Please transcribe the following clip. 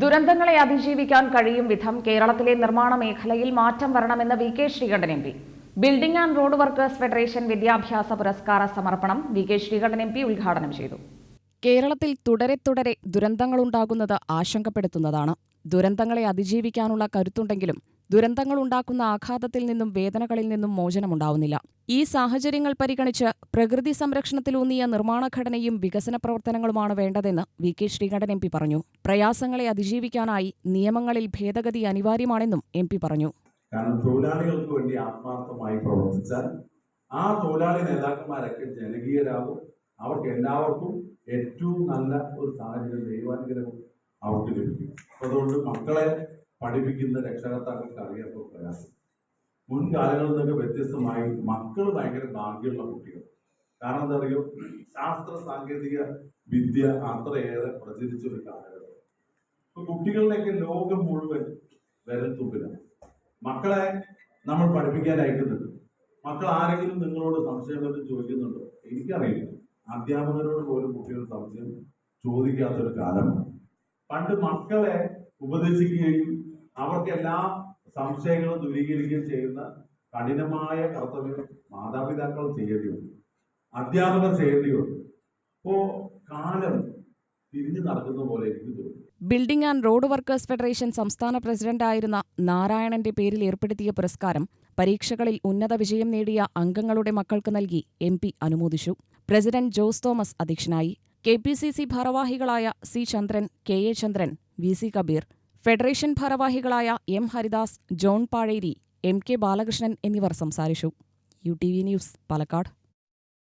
ദുരന്തങ്ങളെ അതിജീവിക്കാൻ കഴിയും വിധം കേരളത്തിലെ നിർമ്മാണ മേഖലയിൽ മാറ്റം വരണമെന്ന് V K Sreekandan M P. Building and road workers federation വിദ്യാഭ്യാസ പുരസ്കാര സമർപ്പണം V K Sreekandan M P ഉദ്ഘാടനം ചെയ്തു. കേരളത്തിൽ തുടരെ തുടരെ ദുരന്തങ്ങളുണ്ടാകുന്നത് ആശങ്കപ്പെടുത്തുന്നതാണ്. ദുരന്തങ്ങളെ അതിജീവിക്കാനുള്ള കരുത്തുണ്ടെങ്കിലും ദുരന്തങ്ങളുണ്ടാക്കുന്ന ആഘാതത്തിൽ നിന്നും വേദനകളിൽ നിന്നും മോചനമുണ്ടാവുന്നില്ല. ഈ സാഹചര്യങ്ങൾ പരിഗണിച്ച് പ്രകൃതി സംരക്ഷണത്തിലൂന്നിയ നിർമ്മാണ ഘടനയും വികസന പ്രവർത്തനങ്ങളുമാണ് വേണ്ടതെന്ന് V K Sreekandan M P പറഞ്ഞു. പ്രയാസങ്ങളെ അതിജീവിക്കാനായി നിയമങ്ങളിൽ ഭേദഗതി അനിവാര്യമാണെന്നും എം പി പറഞ്ഞു. കാരണം തൊഴിലാളികൾക്ക് വേണ്ടി ആത്മാർത്ഥമായി പ്രവർത്തിച്ചാൽ ആ തൊഴിലാളി നേതാക്കന്മാരൊക്കെ ജനകീയരാകും. അവർക്ക് എല്ലാവർക്കും ഏറ്റവും നല്ല ഒരു സാഹചര്യം ദൈവാനുഗ്രഹം അവർക്ക് ലഭിക്കും. അതുകൊണ്ട് മക്കളെ പഠിപ്പിക്കുന്ന രക്ഷകർത്താക്കൾക്ക് അറിയാത്ത പ്രയാസം. മുൻകാലങ്ങളിൽ നിന്നൊക്കെ വ്യത്യസ്തമായി മക്കൾ ഭയങ്കര ഭാഗ്യമുള്ള കുട്ടികൾ. കാരണം എന്താ പറയുക ശാസ്ത്ര സാങ്കേതിക വിദ്യ അത്രയേറെ പ്രചരിച്ച ഒരു കാലഘട്ടം. ഇപ്പൊ കുട്ടികളിലേക്ക് ലോകം മുഴുവൻ വിരൽത്തുമ്പിലാണ് മക്കളെ നമ്മൾ പഠിപ്പിക്കാൻ അയക്കുന്നുണ്ട്. മക്കൾ ആരെങ്കിലും നിങ്ങളോട് സംശയം വല്ലതും ചോദിക്കുന്നുണ്ടോ? എനിക്കറിയില്ല. അധ്യാപകരോട് പോലും കുട്ടികൾ സംശയം ചോദിക്കാത്തൊരു കാലമാണ്. പണ്ട് മക്കളെ ഉപദേശിക്കുകയും അവർക്ക് എല്ലാ സംശയങ്ങളും ദൂരീകരിക്കുകയും ചെയ്യുന്ന കഠിനമായ കർത്തവ്യം മാതാപിതാക്കൾ ചെയ്യേണ്ടിയുണ്ട് അധ്യാപകർ ചെയ്യേണ്ടിയുണ്ട് അപ്പോ കാലം തിരിഞ്ഞു നടക്കുന്ന പോലെ എനിക്ക് തോന്നുന്നു. Building and road workers federation സംസ്ഥാന പ്രസിഡന്റായിരുന്ന നാരായണന്റെ പേരിൽ ഏർപ്പെടുത്തിയ പുരസ്കാരം പരീക്ഷകളിൽ ഉന്നത വിജയം നേടിയ അംഗങ്ങളുടെ മക്കൾക്ക് നൽകി എം പി അനുമോദിച്ചു. പ്രസിഡന്റ് ജോസ് തോമസ് അധ്യക്ഷനായി. കെ പി സി സി ഭാരവാഹികളായ C Chandran K A Chandran V C Kabeer federation ഭാരവാഹികളായ M Haridas John Pazheri M K Balakrishnan എന്നിവർ സംസാരിച്ചു. U T V news Palakkad.